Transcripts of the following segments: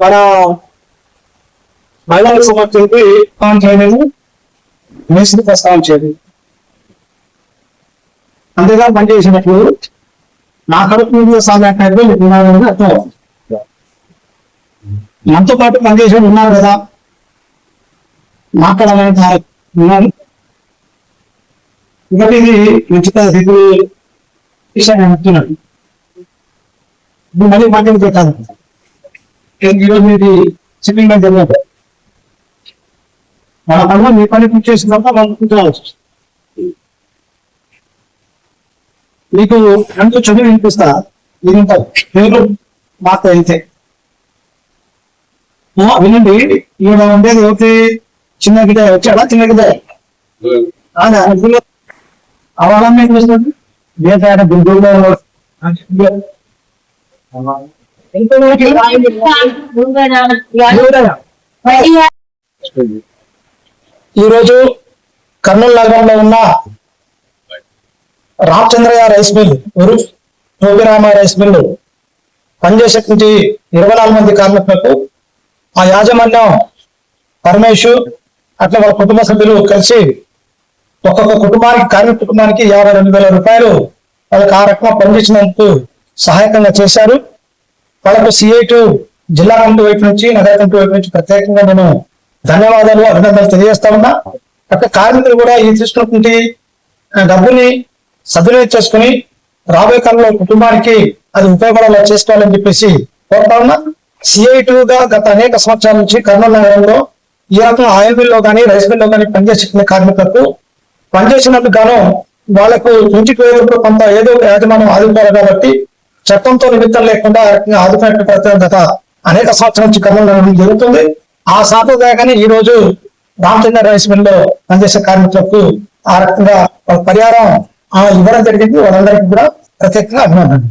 మన మహిళలకు సంబంధించి చేయలేదు మేస్త్రి ప్రస్థానం చేయలేదు అంతేగా పనిచేసినప్పుడు నా కడుపు మీద సాధారణ ఉన్నారని అర్థం అవుతుంది. మనతో పాటు పనిచేసి ఉన్నారు కదా. మాట్లాడాలని ఉన్నారు. ఇంకటి ఇది ఉచిత స్థితి విషయాన్ని మళ్ళీ మాట్లాడి పెట్టాలి ఈరోజు ఇది సిట్టింగ్ మీద జరిగింది మన పనులు మీ పని పూర్తి చేసిన తర్వాత వాళ్ళు కూర్చోవాల్సి మీకు ఎంత చదువు వినిపిస్తా ఇది పేరు మాత అయితే. వినండి ఈయన ఉండేది ఒకటి చిన్న గిడ వచ్చాడా? చిన్న గిడ అవగాహన ఏం చేస్తుంది? వేట గుంటూరులో ఈరోజు కర్నూలు నగరంలో ఉన్న రామచంద్రయ్య రైస్ మిల్ ఉరు భోగిరామ రైస్ మిల్ పనిచేసేటువంటి ఇరవై నాలుగు మంది కార్మికులకు ఆ యాజమాన్యం పరమేశు అట్లా వాళ్ళ కుటుంబ సభ్యులు కలిసి ఒక్కొక్క కుటుంబానికి కార్మిక కుటుంబానికి యాభై రెండు వేల రూపాయలు వాళ్ళకి ఆ రకంగా పనిచేసినందుకు సహాయకంగా చేశారు. వాళ్ళకు సిఐ జిల్లా కమిటీ వైపు నుంచి నగర కమిటీ వైపు నుంచి ప్రత్యేకంగా నేను ధన్యవాదాలు అభినందనలు తెలియజేస్తా ఉన్నా. అక్కడ కార్మికులు కూడా ఈ తీసుకున్నటువంటి డబ్బుని సద్వినియోగం చేసుకుని రాబోయే కాలంలో కుటుంబానికి అది ఉపయోగపడేలా చేసుకోవాలని చెప్పేసి కోరుతా ఉన్నా. సిఐ గా గత అనేక సంవత్సరాల నుంచి కర్నూలు నగరంలో ఈ రకం ఆయిల్ మిల్లో కానీ రైస్ మిల్లో కానీ పనిచేసిన కార్మికులకు పనిచేసినందుకు గాను వాళ్ళకు ఇంటికి వేరు కొంత ఏదో యాజమానం యాజమాన్యం ఆదుకోవాలి కాబట్టి చట్టంతో నిమిత్తం లేకుండా రకంగా ఆదుకునే గత అనేక సంవత్సరాల నుంచి కర్నూలు జరుగుతుంది ఆ సాంప్రదాయగానే ఈ రోజు రామచంద్ర రైస్ మిల్లో పనిచేసే కార్మికులకు ఆ రకంగా పరిహారం ఆ, ఇవ్వడం జరిగింది వాళ్ళందరికీ కూడా ప్రత్యేకంగా అభినందనలు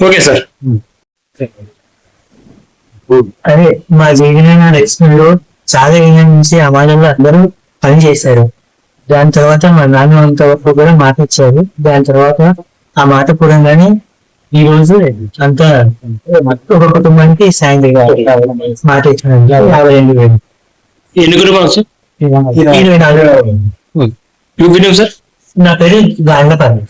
ఓకే సార్ అదే మా జగన్ ఎక్స్పెన్లో చాలా ఏళ్ళ నుంచి అమానంలో అందరూ పని చేశారు. దాని తర్వాత మా నాన్న అంత వరకు కూడా మాట ఇచ్చారు. దాని తర్వాత ఆ మాట పూడంగానే ఈ రోజు అంత ఒక కుటుంబానికి సాయం మాట ఇచ్చినందుకు యాభై రెండు వేలు. ఎన్ని కుటుంబాలు సార్ ఇరవై నాలుగు యూ వినియం సార్ నా పేరు గాంధపల్లి